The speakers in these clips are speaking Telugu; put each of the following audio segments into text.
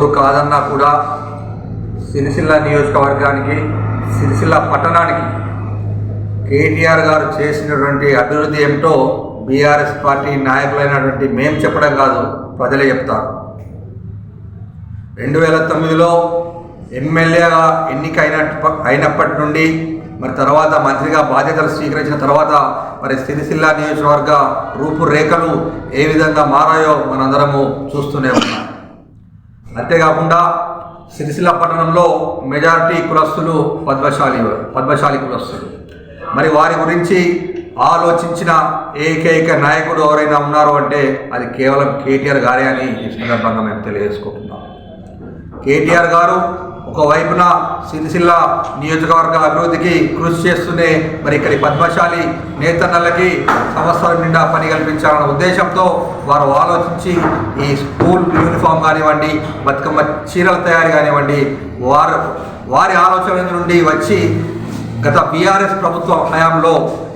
కాదన్నా కూడా సిరిసిల్ల నియోజకవర్గానికి సిరిసిల్ల పట్టణానికి కేటీఆర్ గారు చేసినటువంటి అభివృద్ధి ఏమిటో బీఆర్ఎస్ పార్టీ నాయకులైనటువంటి మేము చెప్పడం కాదు ప్రజలే చెప్తారు. రెండు వేల తొమ్మిదిలో ఎమ్మెల్యేగా ఎన్నిక అయిన అయినప్పటి నుండి మరి తర్వాత మంత్రిగా బాధ్యతలు స్వీకరించిన తర్వాత మరి సిరిసిల్ల నియోజకవర్గ రూపురేఖలు ఏ విధంగా మారాయో మనందరము చూస్తూనే ఉన్నాం. అంతేకాకుండా సిరిసిల్ల పట్టణంలో మెజారిటీ కులస్తులు పద్మశాలి పద్మశాలి కులస్తులు. మరి వారి గురించి ఆలోచించిన ఏకైక నాయకుడు ఎవరైనా ఉన్నారు అంటే అది కేవలం కేటీఆర్ గారే అని ఈ సందర్భంగా మేము తెలియజేసుకుంటున్నాం. కేటీఆర్ గారు ఒకవైపున సిరిసిల్ల నియోజకవర్గ అభివృద్ధికి కృషి చేస్తూనే మరి ఇక్కడి పద్మశాలి నేతన్నలకి సంవత్సరం నిండా పని కల్పించాలన్న ఉద్దేశంతో వారు ఆలోచించి ఈ స్కూల్ యూనిఫామ్ కానివ్వండి బతుకమ్మ చీరల తయారీ కానివ్వండి వారు వారి ఆలోచన నుండి వచ్చి గత బీఆర్ఎస్ ప్రభుత్వ హయాంలో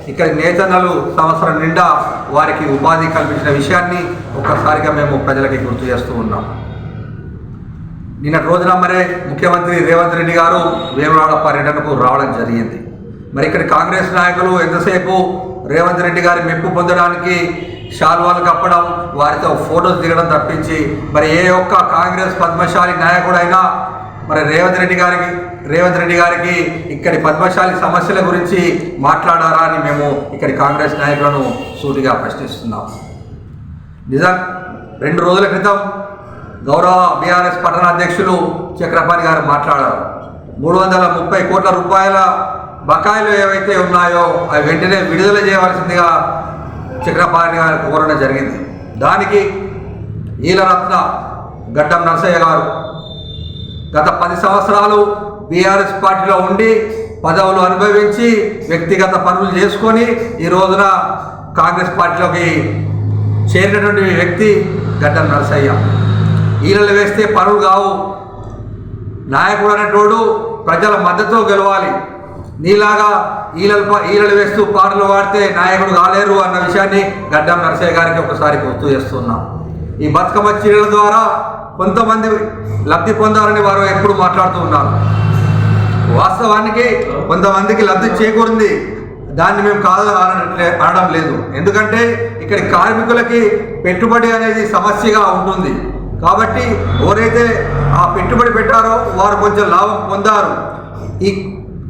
ఇక్కడ నేతన్నలు సంవత్సరం నిండా వారికి ఉపాధి కల్పించిన విషయాన్ని ఒక్కసారిగా మేము ప్రజలకి గుర్తు చేస్తూ ఉన్నాం. నిన్నటి రోజున మరే ముఖ్యమంత్రి రేవంత్ రెడ్డి గారు వేములవాడ పర్యటనకు రావడం జరిగింది. మరి ఇక్కడ కాంగ్రెస్ నాయకులు ఎంతసేపు రేవంత్ రెడ్డి గారి మెప్పు పొందడానికి షాల్వాలు కప్పడం వారితో ఫోటోస్ దిగడం తప్పించి మరి ఏ ఒక్క కాంగ్రెస్ పద్మశాలి నాయకుడైనా మరి రేవంత్ రెడ్డి గారికి రేవంత్ రెడ్డి గారికి ఇక్కడి పద్మశాలి సమస్యల గురించి మాట్లాడారా అని మేము ఇక్కడి కాంగ్రెస్ నాయకులను సూటిగా ప్రశ్నిస్తున్నాం. నిజం రెండు రోజుల క్రితం గౌరవ బీఆర్ఎస్ పట్టణ అధ్యక్షులు చక్రపాణి గారు మాట్లాడారు. మూడు వందల ముప్పై కోట్ల రూపాయల బకాయిలు ఏవైతే ఉన్నాయో అవి వెంటనే విడుదల చేయవలసిందిగా చక్రపాణి గారు కోరడం జరిగింది. దానికి ఈలరత్న గడ్డం నరసయ్య గారు గత పది సంవత్సరాలు బీఆర్ఎస్ పార్టీలో ఉండి పదవులు అనుభవించి వ్యక్తిగత పనులు చేసుకొని ఈ రోజున కాంగ్రెస్ పార్టీలోకి చేరినటువంటి వ్యక్తి గడ్డం నరసయ్య. ఈలలు వేస్తే పనులు కావు. నాయకుడు అనేటోడు ప్రజల మద్దతు గెలవాలి. నీలాగా ఈలలు ప- ఈలలు వేస్తూ పాటలు పాడితే నాయకుడు కాలేరు అన్న విషయాన్ని గడ్డం నరసయ్య గారికి ఒకసారి గుర్తు చేస్తున్నాం. ఈ బతుకమ్మ చీరల ద్వారా కొంతమంది లబ్ధి పొందారని వారు ఎప్పుడు మాట్లాడుతూ ఉన్నారు. వాస్తవానికి కొంతమందికి లబ్ధి చేకూరింది. దాన్ని మేము కాదు అనట్లే అనడం లేదు. ఎందుకంటే ఇక్కడి కార్మికులకి పెట్టుబడి అనేది సమస్యగా ఉంటుంది. కాబట్టి ఎవరైతే ఆ పెట్టుబడి పెట్టారో వారు కొంచెం లాభం పొందారు. ఈ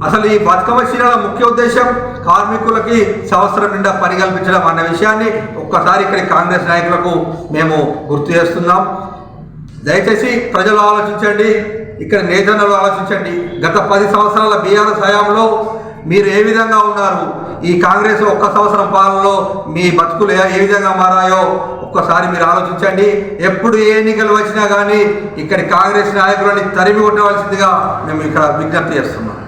అసలు ఈ బతుకమ్మ చీరల ముఖ్య ఉద్దేశం కార్మికులకి సంవత్సరం నిండా పని కల్పించడం అన్న విషయాన్ని ఒక్కసారి ఇక్కడ కాంగ్రెస్ నాయకులకు మేము గుర్తు చేస్తున్నాం. దయచేసి ప్రజలు ఆలోచించండి ఇక్కడ నేతలు ఆలోచించండి. గత పది సంవత్సరాల బీఆర్ఎస్ హయాంలో మీరు ఏ విధంగా ఉన్నారు? ఈ కాంగ్రెస్ ఒక్క సంవత్సరం పాలనలో మీ బతుకులు ఏ విధంగా మారాయో ఒక్కసారి మీరు ఆలోచించండి. ఎప్పుడు ఏ ఎన్నికలు వచ్చినా కానీ ఇక్కడి కాంగ్రెస్ నాయకులని తరిమి కొట్టవలసిందిగా మేము ఇక్కడ విజ్ఞప్తి చేస్తున్నాం.